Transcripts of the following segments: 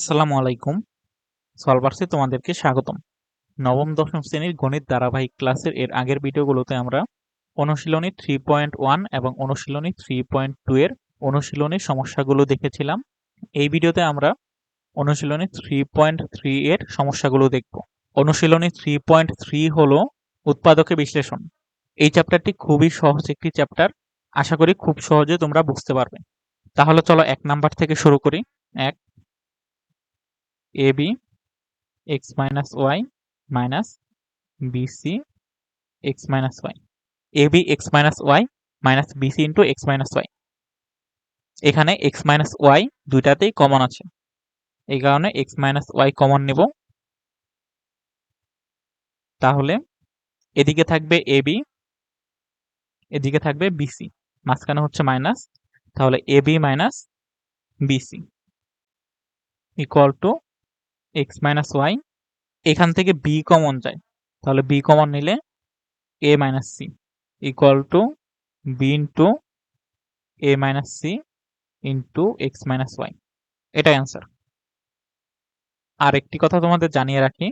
আসসালামু আলাইকুম। সলভার্সে তোমাদেরকে স্বাগতম। নবম, দশম শ্রেণির গণিত ধারাবাহিক ক্লাসের এর আগের ভিডিওগুলোতে আমরা অনুশীলনী থ্রি পয়েন্ট ওয়ান এবং অনুশীলনী থ্রি পয়েন্ট টু এর অনুশীলনীর সমস্যাগুলো দেখেছিলাম। এই ভিডিওতে আমরা অনুশীলনী থ্রি পয়েন্ট থ্রি এর সমস্যাগুলো দেখব। অনুশীলনী থ্রি পয়েন্ট থ্রি হলো উৎপাদকে বিশ্লেষণ। এই চ্যাপ্টারটি খুবই সহজ একটি চ্যাপ্টার। আশা করি খুব সহজে তোমরা বুঝতে পারবে। তাহলে চলো এক নাম্বার থেকে শুরু করি। এক AB x minus y minus BC x minus y AB x minus y minus BC into x minus y এখানে x minus y দুইটাতেই কমন আছে এই কারণে x minus y কমন নেব তাহলে এদিকে থাকবে AB এদিকে থাকবে BC মাঝখানে হচ্ছে মাইনাস তাহলে AB minus BC equal to x minus y এখান থেকে বি কমন যায়। তাহলে বি কমন নিলে a minus c equal to b into a minus c into x minus y এটাই অ্যান্সার আর একটি কথা তোমাদের জানিয়ে রাখি,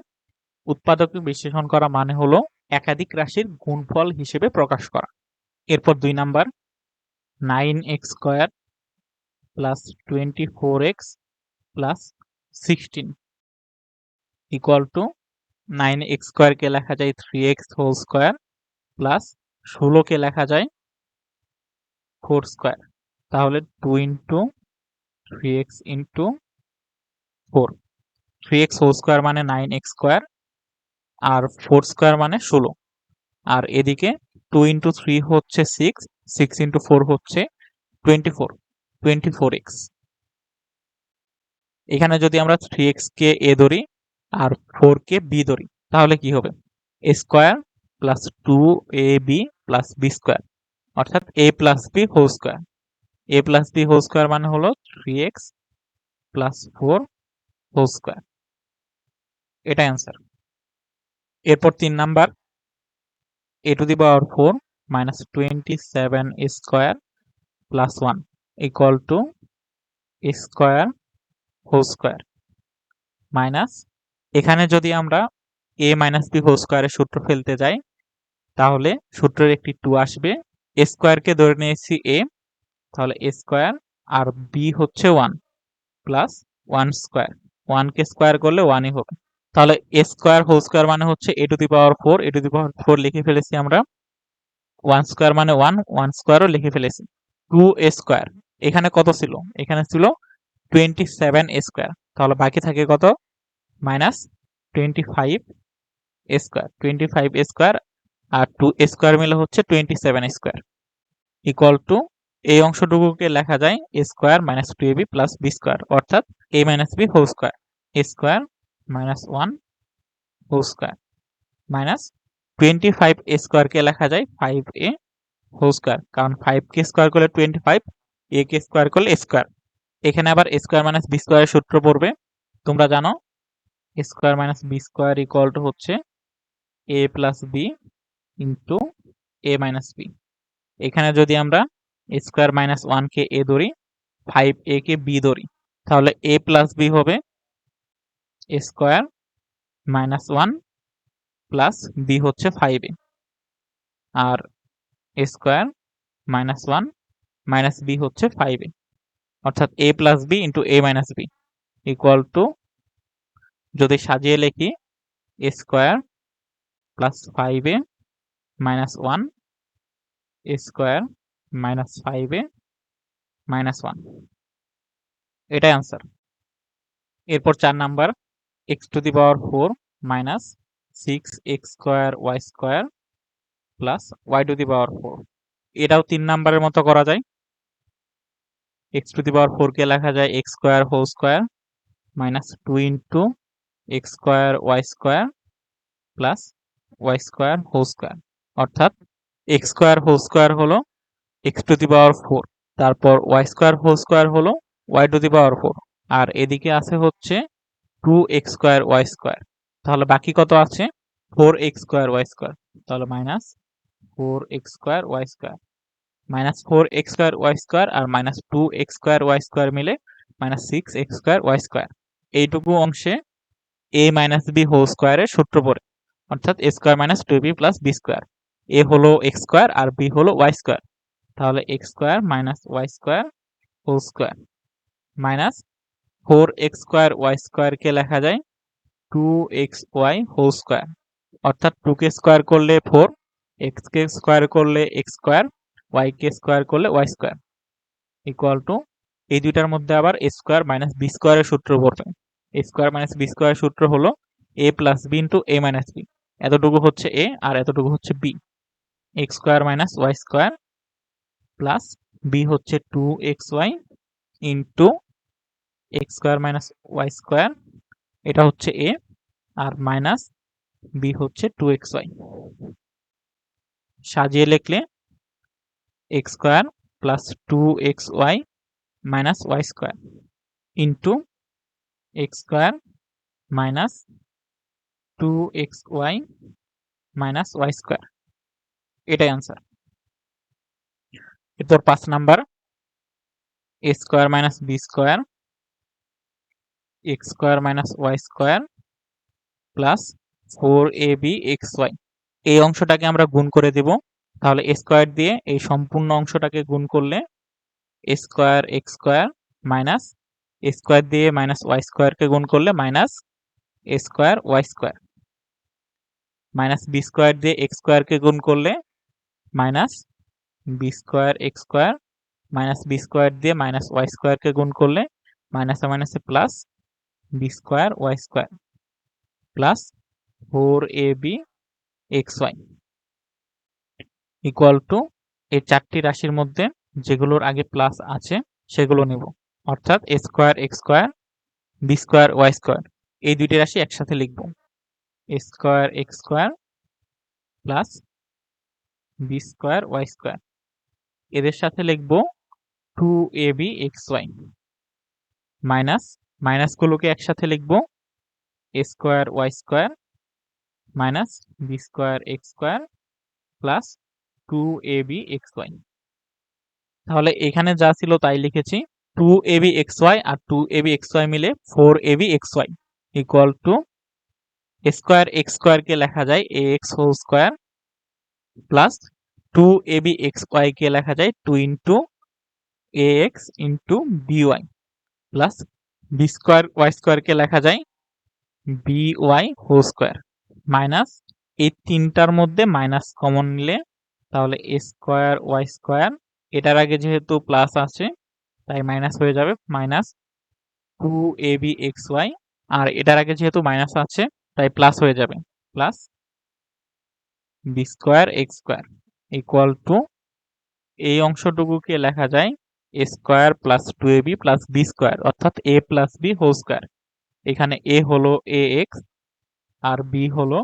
উৎপাদক বিশ্লেষণ করা মানে হলো একাধিক রাশির গুণফল হিসেবে প্রকাশ করা। এরপর দুই number nine x square plus twenty four x plus sixteen equal to nine x স্কোয়ারকে লেখা যায় three x whole square plus ষোলোকে লেখা যায় ফোর স্কোয়ার তাহলে two into three x into four three x whole square মানে nine x square আর four square মানে ষোলো। আর এদিকে টু ইন্টু থ্রি হচ্ছে সিক্স সিক্স ইন্টু ফোর হচ্ছে twenty four twenty four x এখানে যদি আমরা থ্রি এক্স কে এ ধরি আর ফোর কে বি ধরি, তাহলে কি হবে? A square plus two a b plus b square অর্থাৎ a plus b whole square a plus b whole square মানে হলো three x plus four whole square এটা answer এরপর তিন number a to the power four minus twenty seven square plus one equal to square whole square minus এখানে যদি আমরা এ minus b whole স্কোয়ারের সূত্র ফেলতে যাই, তাহলে সূত্রের একটি টু আসবে। এ স্কোয়ারকে ধরে নিয়েছি এ তাহলে এ স্কোয়ার আর বি হচ্ছে ওয়ান প্লাস ওয়ান স্কোয়ার ওয়ানকে স্কোয়ার করলে ওয়ানই হবে। তাহলে এ স্কোয়ার হোল স্কোয়ার মানে হচ্ছে a to the power four a to the power four লিখে ফেলেছি আমরা। ওয়ান স্কোয়ার মানে ওয়ান ওয়ান স্কোয়ারও লিখে ফেলেছি। টু এ স্কোয়ার এখানে কত ছিল? এখানে ছিল টোয়েন্টি সেভেন স্কোয়ার তাহলে বাকি থাকে কত? Minus twenty five square twenty five square আর টু স্কোয়ার মিলে হচ্ছে twenty seven square equal to এই অংশটুকুকে লেখা যায় a square minus two a b plus b square অর্থাৎ a minus b whole square a square minus one whole square minus twenty five a স্কোয়ারকে লেখা যায় ফাইভ এ হোল স্কোয়ার কারণ five কে স্কোয়ার করলে টোয়েন্টি ফাইভ এ কে square করলে square এখানে আবার স্কোয়ার মাইনাস বি স্কোয়ারের সূত্র পড়বে। তোমরা জানো square minus b square equal to হচ্ছে a plus b into a minus b এখানে যদি আমরা স্কোয়ার মাইনাস ওয়ানকে এ ধরি ফাইভ এ কে বি ধরি, তাহলে এ প্লাস বি হবে square minus one plus b হচ্ছে five a R square minus one minus b হচ্ছে ফাইভ এ অর্থাৎ a plus b into a minus b equal to যদি সাজিয়ে লিখি a square plus five a minus one a square minus five a minus one এটাই answer এরপর চার number x to the power four minus six x square y square plus y to the power four এটাও তিন নাম্বারের মতো করা যায়। X to the power ফোরকে লেখা যায় x square whole square minus two into x square y square plus y square whole square অর্থাৎ এক্স স্কোয়ার হোল স্কোয়ার হলো x to the power four তারপর ওয়াই স্কোয়ার হোল স্কোয়ার হলো y to the power four আর এদিকে আছে হচ্ছে two x square y square তাহলে বাকি কত আছে? Four x square y square তাহলে minus four x square y square minus four x square y square আর minus two x square y square মিলে minus six x square y square এইটুকু অংশে এ minus b whole স্কোয়ারের সূত্র পড়ে, অর্থাৎ a square minus two b plus b square a হলো x square আর b হলো ওয়াই স্কোয়ার তাহলে x square minus y square whole square minus four x square y স্কোয়ারকে লেখা যায় two x y whole square অর্থাৎ two কে square করলে ফোর এক্স কে স্কোয়ার করলে এক্স স্কোয়ার ওয়াই কে স্কোয়ার করলে ওয়াই স্কোয়ার ইকুয়াল টু এই দুইটার মধ্যে আবার এ স্কোয়ার মাইনাস বি স্কোয়ারের সূত্র পড়বে। এ স্কোয়ার মাইনাস বি স্কোয়ারের সূত্র হলো a plus b into a minus b এতটুকু হচ্ছে এ আর এতটুকু হচ্ছে b x square minus y square plus b হচ্ছে two x y into x square minus y square এটা হচ্ছে এ আর মাইনাস বি হচ্ছে টু এক্স ওয়াই সাজিয়ে লিখলে x square plus two x y minus y square into x square minus two x y minus y square এটাই answer এরপর পাঁচ number a square minus b square x square minus y square plus four a b x y এই অংশটাকে আমরা গুণ করে দেব। তাহলে a square দিয়ে এই সম্পূর্ণ অংশটাকে গুণ করলে a square x square minus square দিয়ে মাইনাস ওয়াই স্কোয়ারকে গুণ করলে minus a square y square. Minus b square দিয়ে এক্স স্কোয়ারকে গুণ করলে minus b square x square, minus b square দিয়ে মাইনাস ওয়াই স্কোয়ারকে গুণ করলে মাইনাসে মাইনাসে plus b square y square, plus four a b x y. Equal to এই চারটি রাশির মধ্যে যেগুলোর আগে প্লাস আছে সেগুলো নেব। অর্থাৎ a square x square b square y square এই দুইটি রাশি একসাথে লিখব। A square x square plus b square y square এদের সাথে লিখব two a b x y minus মাইনাসগুলোকে একসাথে লিখব a square y square minus b square x square plus two a b x y তাহলে এখানে যা ছিল তাই লিখেছি। Two a b x y R two a b x y মিলে four a b x y equal to square x স্কোয়ারকে লেখা যায় a x whole square plus two a b x ওয়াইকে লেখা যায় two into a x into b y plus b square y স্কোয়ারকে লেখা যায় b y whole square minus এই তিনটার মধ্যে মাইনাস কমন নিলে তাহলে এ স্কোয়ার ওয়াই স্কোয়ার এটার আগে যেহেতু প্লাস আছে তাই মাইনাস হয়ে যাবে minus two a b x y আর এটার আগে যেহেতু মাইনাস আছে, তাই প্লাস হয়ে যাবে plus b square x square equal to এই অংশটুকুকে লেখা যায় a square plus two a b plus b square অর্থাৎ a plus b whole square এখানে এ হলো এ এক্স আর বি হলো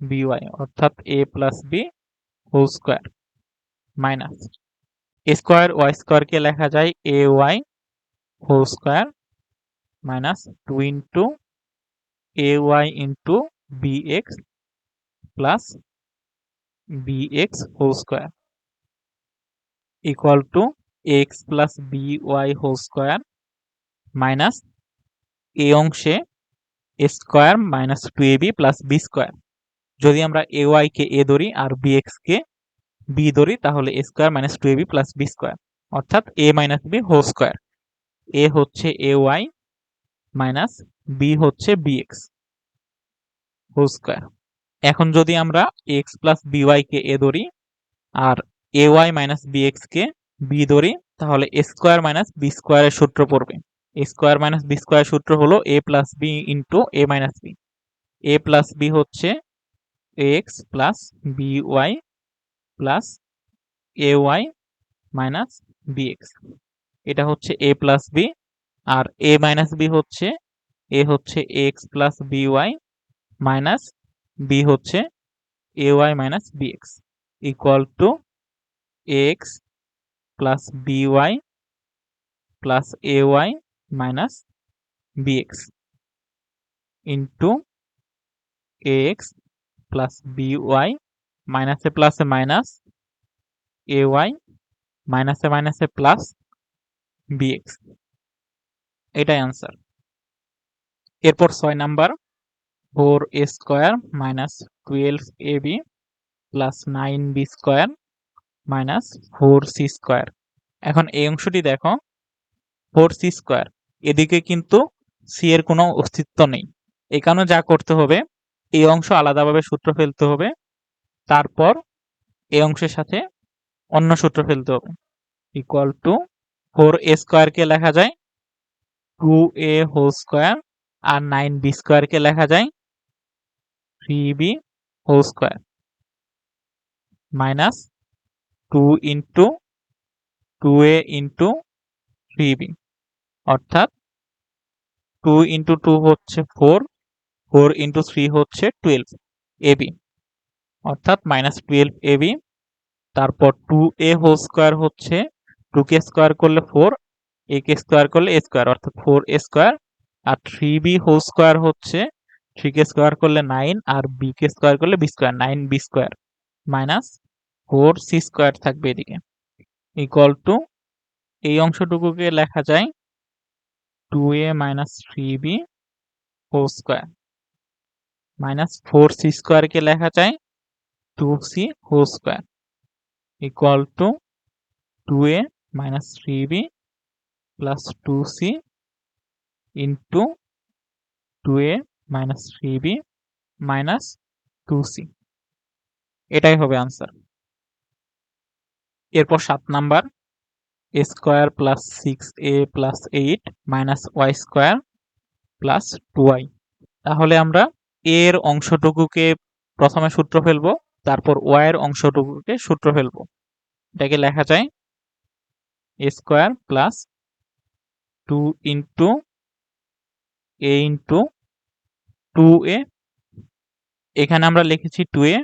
বি ওয়াই অর্থাৎ a plus b whole square minus square, y স্কোয়ারকে লেখা যায়? A y whole square minus two into a y into b x plus b x whole square equal to x plus b y whole square minus এ অংশে a square minus two a b plus b square. যদি আমরা a y কে a ধরি আর b x কে b ধরি, তাহলে a square minus two a b plus b square অর্থাৎ a minus b whole square a হচ্ছে এ ওয়াই মাইনাস বি হচ্ছে বি এক্স হোল স্কোয়ার এখন যদি আমরা এক্স প্লাস বি ওয়াই কে এ ধরি, আর a y minus b x K b ধরি, তাহলে এ স্কোয়ার মাইনাস বি স্কোয়ারের সূত্র পড়বে। A square minus b square সূত্র হলো a plus b into a minus b a plus b হচ্ছে x plus b y plus a y minus b x এটা হচ্ছে এ প্লাস বি আর a minus b হচ্ছে এ হচ্ছে x plus b y minus b হচ্ছে a y minus b x equal to x plus b y plus a y minus b x into x plus b y মাইনাসে প্লাসে minus A Y মাইনাসে মাইনাসে plus bx এটাই answer এরপর ছয় number four a square minus twelve a b plus nine b square minus four c square এখন এই অংশটি দেখো ফোর সি স্কোয়ার এদিকে কিন্তু সি এর কোনো অস্তিত্ব নেই। কারণে যা করতে হবে, এই অংশ আলাদাভাবে সূত্র ফেলতে হবে। তারপর এই অংশের সাথে অন্য সূত্র ফেলতে হবে। ইকুয়াল টু ফোর এ স্কোয়ারকে লেখা যায় টু এ হোল স্কোয়ার আর নাইন বি স্কোয়ারকে লেখা যায় three b whole square minus two into two a into three b অর্থাৎ টু ইন্টু টু হচ্ছে ফোর ফোর ইন্টু থ্রি হচ্ছে টুয়েলভ এবি অর্থাৎ মাইনাস টুয়েলভ এবি তারপর টু এ হোল স্কোয়ার হচ্ছে টু কে স্কোয়ার করলে ফোর এ কে square করলে এ স্কোয়ার অর্থাৎ ফোর এ স্কোয়ার আর থ্রি বি হোল স্কোয়ার হচ্ছে থ্রি কে স্কোয়ার করলে নাইন আর বি কে স্কোয়ার করলে b square nine b square minus four c square থাকবে এদিকে। ইকুয়াল টু এই অংশটুকুকে লেখা যায় two a minus three b whole square minus four c স্কোয়ারকে লেখা যায় two c whole square equal to two a minus three b plus two c into two a minus three minus two c এটাই হবে answer এরপর সাত number a square plus six a plus eight minus y square plus two y তাহলে আমরা এর অংশটুকুকে প্রথমে সূত্র ফেলব তারপর ওয়াই এর অংশটুকুকে সূত্র ফেলব। এটাকে লেখা যায় a square plus two into a into two a. এখানে আমরা লিখেছি টু এ,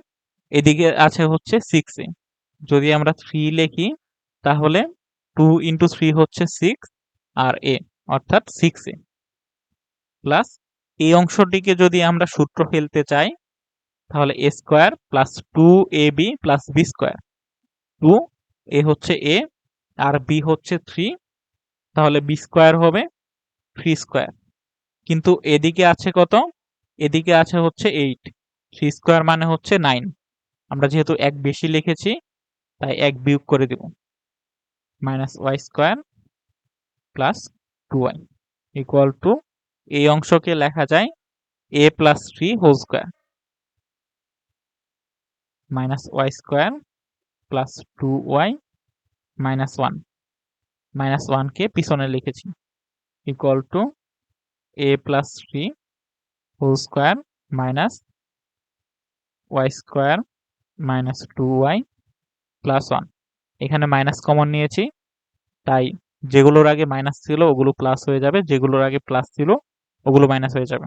এদিকে আছে হচ্ছে সিক্স এ। যদি আমরা থ্রি লিখি, তাহলে টু ইন্টু থ্রি হচ্ছে সিক্স আর এ, অর্থাৎ সিক্স এ। প্লাস এই অংশটিকে যদি আমরা সূত্র ফেলতে চাই তাহলে a square plus two a b plus b square two a হচ্ছে এ আর বি হচ্ছে থ্রি তাহলে বি স্কোয়ার হবে থ্রি স্কোয়ার কিন্তু এদিকে আছে কত? এদিকে আছে হচ্ছে এইট থ্রি স্কোয়ার মানে হচ্ছে নাইন আমরা যেহেতু এক বেশি লিখেছি, তাই এক বিয়োগ করে দেব। Minus y square plus two y equal to এই অংশকে লেখা যায় a plus three whole square minus y square plus two y minus one minus ওয়ানকে পিছনে লিখেছি। Equal to a plus three whole square minus y square minus two y plus one এখানে minus common নিয়েছি। তাই যেগুলোর আগে minus ছিল, ওগুলো প্লাস হয়ে যাবে। যেগুলোর আগে প্লাস ছিল, ওগুলো মাইনাস হয়ে যাবে।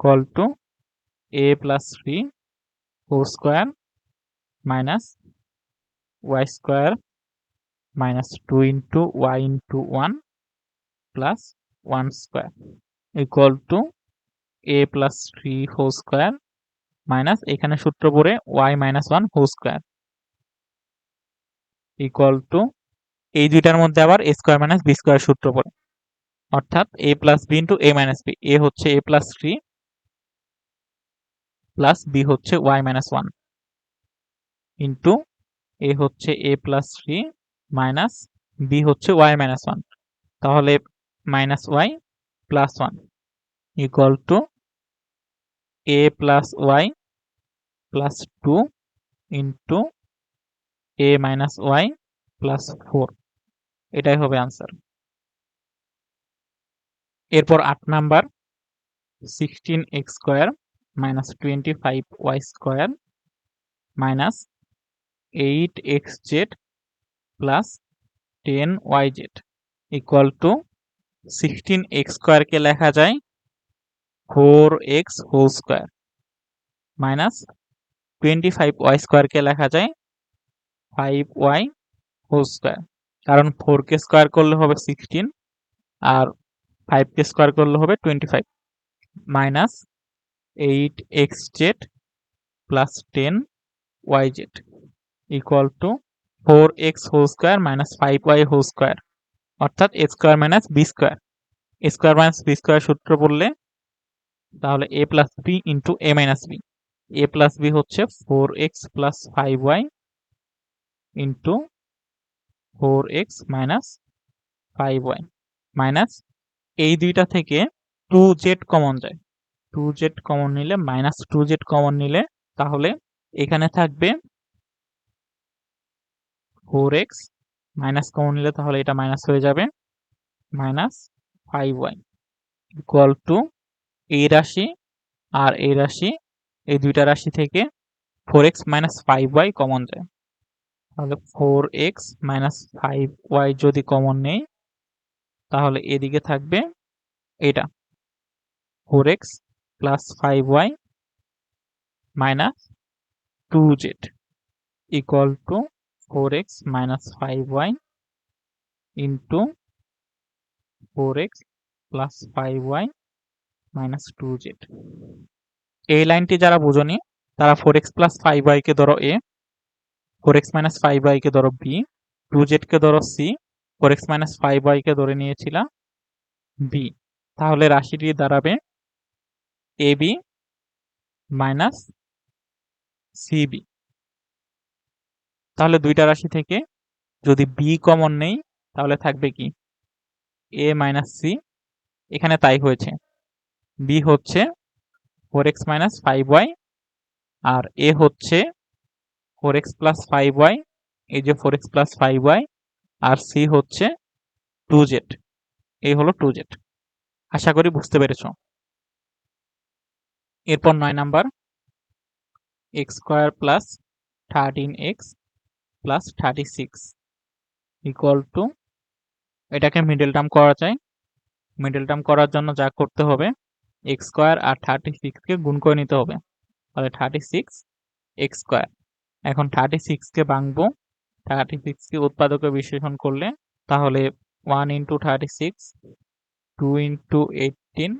Equal to a plus three whole square minus y square minus two into y into one plus one square equal to a plus three whole square minus এখানে সূত্র পড়ে y minus one whole square equal to এই দুইটার মধ্যে আবার a square minus b square সূত্র পড়ে। অর্থাৎ a plus b into a minus b a হচ্ছে a plus three plus b হচ্ছে y minus one into a হচ্ছে a plus three minus b হচ্ছে ওয়াই মাইনাস ওয়ান তাহলে minus y plus one equal to a plus y plus two into a minus y plus four এটাই হবে answer এরপর আট number sixteen x square minus twenty five y square minus eight x z plus ten y z equal to sixteen x স্কোয়ারকে লেখা যায় four x whole square minus twenty five y স্কোয়ারকে লেখা যায় ফাইভ ওয়াই হোল স্কোয়ার কারণ four কে square করলে হবে সিক্সটিন আর ফাইভ কে স্কোয়ার করলে হবে twenty five minus eight x z plus ten y z equal to four x whole square minus five y whole square অর্থাৎ a square minus b square a square minus b square সূত্র বললে তাহলে a plus b into a minus b a plus b হচ্ছে four x plus five y into four x minus five y minus এই দুইটা থেকে two z common যায়। Two z common নিলে minus two z common নিলে, তাহলে এখানে থাকবে ফোর এক্স মাইনাস কমন নিলে তাহলে এটা মাইনাস হয়ে যাবে minus five y equal to এই রাশি আর এই রাশি, এই দুইটা রাশি থেকে four x minus five y common যায়। তাহলে four x minus five y যদি কমন নেই, তাহলে এদিকে থাকবে এটা four x plus five y minus two z equal to four x minus five y into four x plus five y minus two z এই লাইনটি যারা বুঝনি, তারা ফোর এক্স প্লাস ফাইভ ওয়াইকে ধরো a four x minus five ওয়াইকে ধরো b two জেডকে ধরো c four x minus five ওয়াইকে ধরে নিয়েছিলাম বি তাহলে রাশিটি দাঁড়াবে এ বি মাইনাস সিবি তাহলে দুইটা রাশি থেকে যদি বি কমন নেই, তাহলে থাকবে কি? এ মাইনাস সি এখানে তাই হয়েছে। বি হচ্ছে four x minus five y R a হচ্ছে four x plus five y এই যে four x plus five y আর সি হচ্ছে টু জেড এই হলো টু জেড আশা করি বুঝতে পেরেছ। এরপর নয় number x square plus thirteen x plus thirty six equal to এটাকে মিডল টার্ম করা যায়। মিডল টার্ম করার জন্য যা করতে হবে এক্স স্কোয়ার আর থার্টি সিক্সকে গুণ করে নিতে হবে। তাহলে থার্টি সিক্স এক্স স্কোয়ার এখন থার্টি সিক্সকে ভাঙবো থার্টি সিক্সকে উৎপাদকে বিশ্লেষণ করলে, তাহলে one into thirty six two into eighteen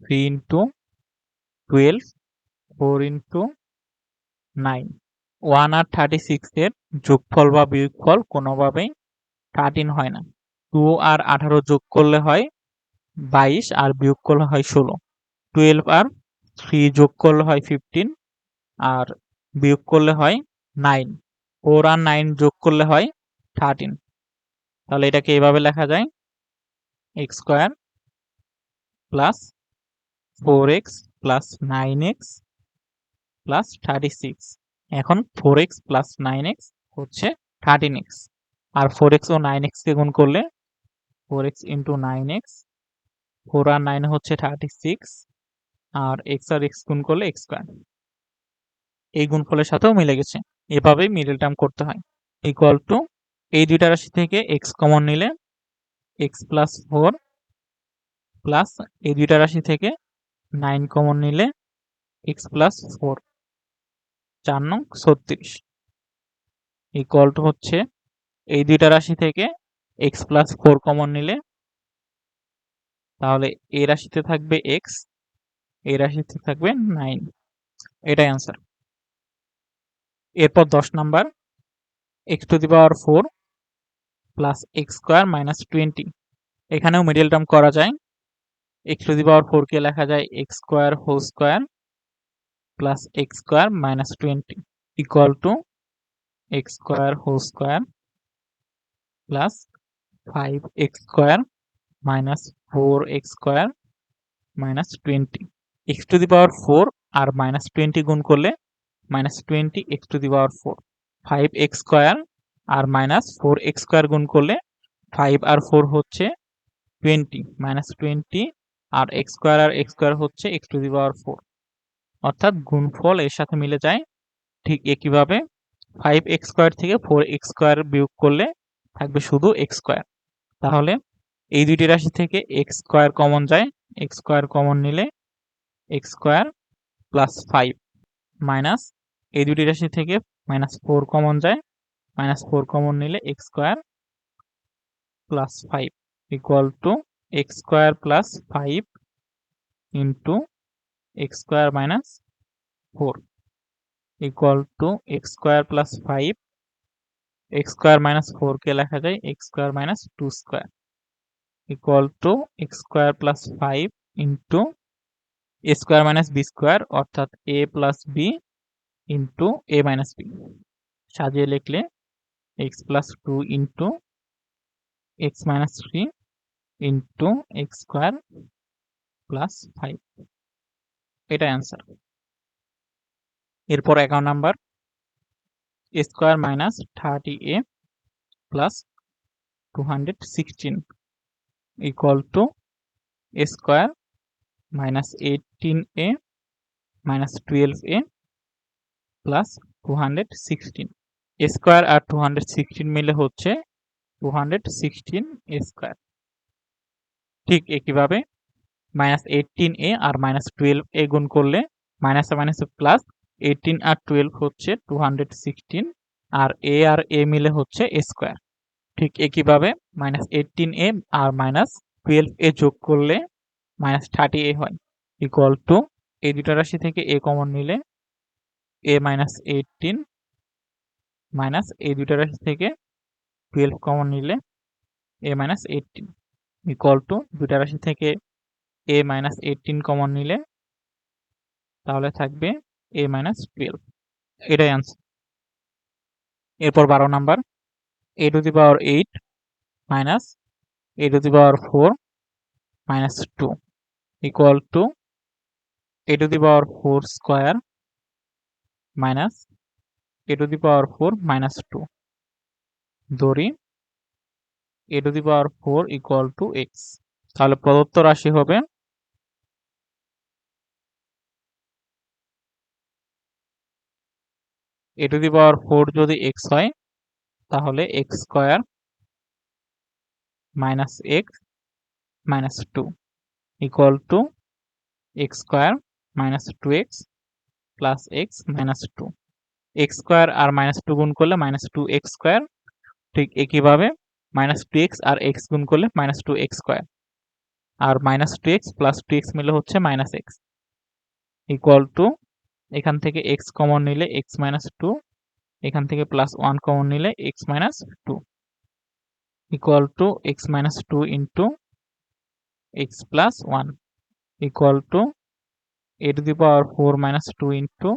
three into twelve four into nine one আর থার্টি সিক্সের যোগফল বা বিয়োগফল কোনোভাবেই থার্টিন হয় না। টু আর আঠারো যোগ করলে হয় বাইশ আর বিয়োগ করলে হয় ষোলো। টুয়েলভ আর থ্রি যোগ করলে হয় ফিফটিন আর বিয়োগ করলে হয় নাইন ফোর আর নাইন যোগ করলে হয় থার্টিন তাহলে এটাকে এভাবে লেখা যায়। X square plus four x plus nine x plus thirty six এখন four x plus nine x হচ্ছে থার্টিন এক্স আর ফোর এক্স ও নাইন এক্সকে গুণ করলে four x into nine x four আর নাইন হচ্ছে থার্টি সিক্স আর এক্স আর এক্স গুণ করলে এক্স স্কোয়ার এই গুণফলের সাথেও মিলে গেছে। এভাবেই মিডল টার্ম করতে হয়। ইকুয়াল টু এই দুইটা রাশি থেকে এক্স কমন নিলে এক্স প্লাস ফোর প্লাস এই দুইটা রাশি থেকে নাইন কমন নিলে এক্স প্লাস ফোর চার নং ছত্রিশ ইকুয়াল টু হচ্ছে এই দুইটা রাশি থেকে এক্স প্লাস ফোর কমন নিলে, তাহলে এই রাশিতে থাকবে এক্স এই রাশিতে থাকবে নাইন এটাই অ্যান্সার এরপর দশ number x to the power four plus x square minus twenty এখানেও মিডল টার্ম করা যায়। এক্স টু দি পাওয়ার ফোরকে লেখা যায় x square whole square plus x square minus twenty equal to x square whole square plus five x square minus four x square minus twenty x to the power four R minus twenty গুণ করলে minus twenty x to the power four five x square R minus four x square গুণ করলে five আর four হচ্ছে twenty minus twenty আর x square আর x square হচ্ছে x to the power four অর্থাৎ গুণফল এর সাথে মিলে যায় ঠিক একইভাবে ফাইভ এক্স স্কোয়ার থেকে ফোর এক্স স্কোয়ার বিয়োগ করলে থাকবে শুধু এক্স স্কোয়ার তাহলে এই দুইটি রাশি থেকে এক্স স্কোয়ার কমন যায় এক্স স্কোয়ার কমন নিলে x square plus five minus এই দুটি রাশি থেকে মাইনাস ফোর কমন যায় মাইনাস ফোর কমন নিলে x square plus five equal to x square plus five into x square minus four equal to x square plus five x square minus ফোরকে লেখা যায় x square minus two square equal to x square plus five into a square minus b square অর্থাৎ a plus b into a minus b সাজিয়ে লিখলে x plus two into x minus three into x square plus five এটাই answer এরপর এগারো number square minus thirty a plus two hundred sixteen equal to square minus eighteen a minus twelve a plus two hundred sixteen square R two hundred sixteen মিলে হচ্ছে two hundred sixteen square ঠিক একইভাবে minus eighteen a আর minus twelve এ গুণ করলে minus minus plus eighteen আর twelve হচ্ছে two hundred sixteen আর এ আর এ মিলে হচ্ছে এ স্কোয়ার ঠিক একইভাবে মাইনাস এইটিন এ আর মাইনাস টুয়েলভ এ যোগ করলে মাইনাস থার্টি এ হয়। ইকুয়াল টু এই দুটা রাশি থেকে এ কমন নিলে এ মাইনাস এইটিন মাইনাস এই দুটা রাশি থেকে টুয়েলভ কমন নিলে a minus eighteen equal to দুটা রাশি থেকে এ মাইনাস এইটিন কমন নিলে তাহলে থাকবে এ মাইনাস টুয়েলভ এটাই আনসার এরপর বারো number. A to the power eight minus a to the power four minus two equal to a to the power four square minus a to the power four minus two ধরি a to the power four equal to x তাহলে প্রদত্ত রাশি হবে a to the power four যদি x হয়, তাহলে x square minus x minus two equal to x square minus two x plus x minus two x square R minus two গুণ করলে minus two x square ঠিক একইভাবে minus two x আর x গুণ করলে minus two x square আর minus two x plus two x মিলে হচ্ছে minus x equal to এখান থেকে এক্স কমন নিলে এক্স মাইনাস টু এখান থেকে প্লাস ওয়ান কমন নিলে x minus two equal to x minus two into x plus one equal to a to the power four minus two into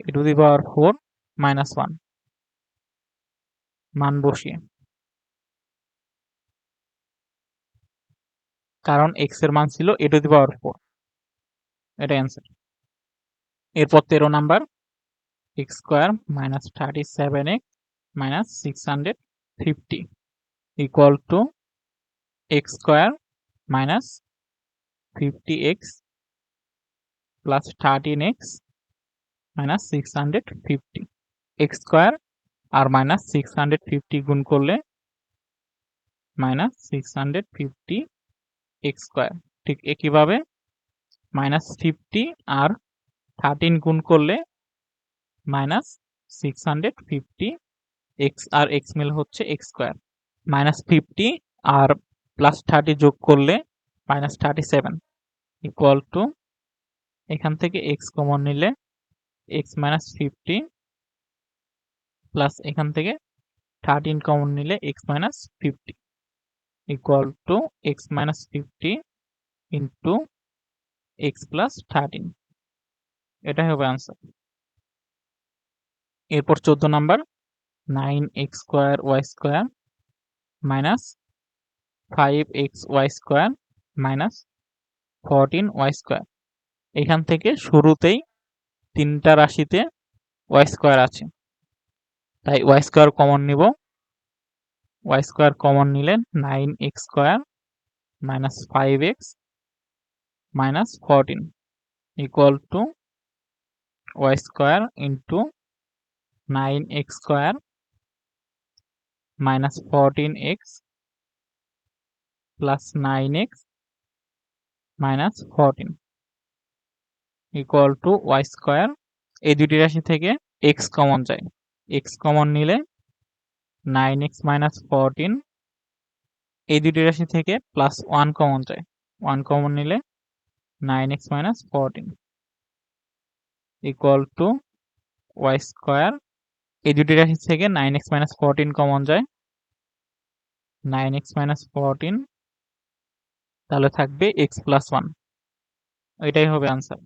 a to the power four minus one মান বসিয়ে। কারণ এক্সের মান ছিল a to the power four এটা answer এরপর তেরো number x square minus thirty seven x minus six hundred fifty equal to x square minus fifty x plus thirteen x minus six hundred fifty x square R minus six hundred fifty গুণ করলে minus six hundred fifty x square ঠিক একইভাবে minus fifty আর thirteen গুণ করলে minus six hundred fifty x আর x মিল হচ্ছে x square minus fifty আর প্লাস থার্টি যোগ করলে minus thirty seven equal to এখান থেকে এক্স কমন নিলে এক্স মাইনাস ফিফটি প্লাস এখান থেকে থার্টিন কমন নিলে x minus fifty equal to x minus fifty into x plus thirteen এটাই হবে আনসার এরপর চোদ্দ number nine x square y square minus five x y square minus fourteen y square এখান থেকে শুরুতেই তিনটা রাশিতে ওয়াই স্কোয়ার আছে। তাই ওয়াই স্কোয়ার কমন নিব। ওয়াই স্কোয়ার কমন নিলে nine x square minus five x minus fourteen equal to y square into nine x square minus fourteen x plus nine x minus fourteen equal to y square এই দুটি রাশি থেকে x common যায়। X common নিলে nine x minus fourteen এই দুটি রাশি থেকে প্লাস ওয়ান কমন যায় ওয়ান কমন নিলে nine x minus fourteen equal to y square এই দুটি রাশি থেকে nine x minus fourteen common যায়। নাইন এক্স মাইনাস ফোরটিন তাহলে থাকবে এক্স প্লাস ওয়ান এটাই হবে আনসার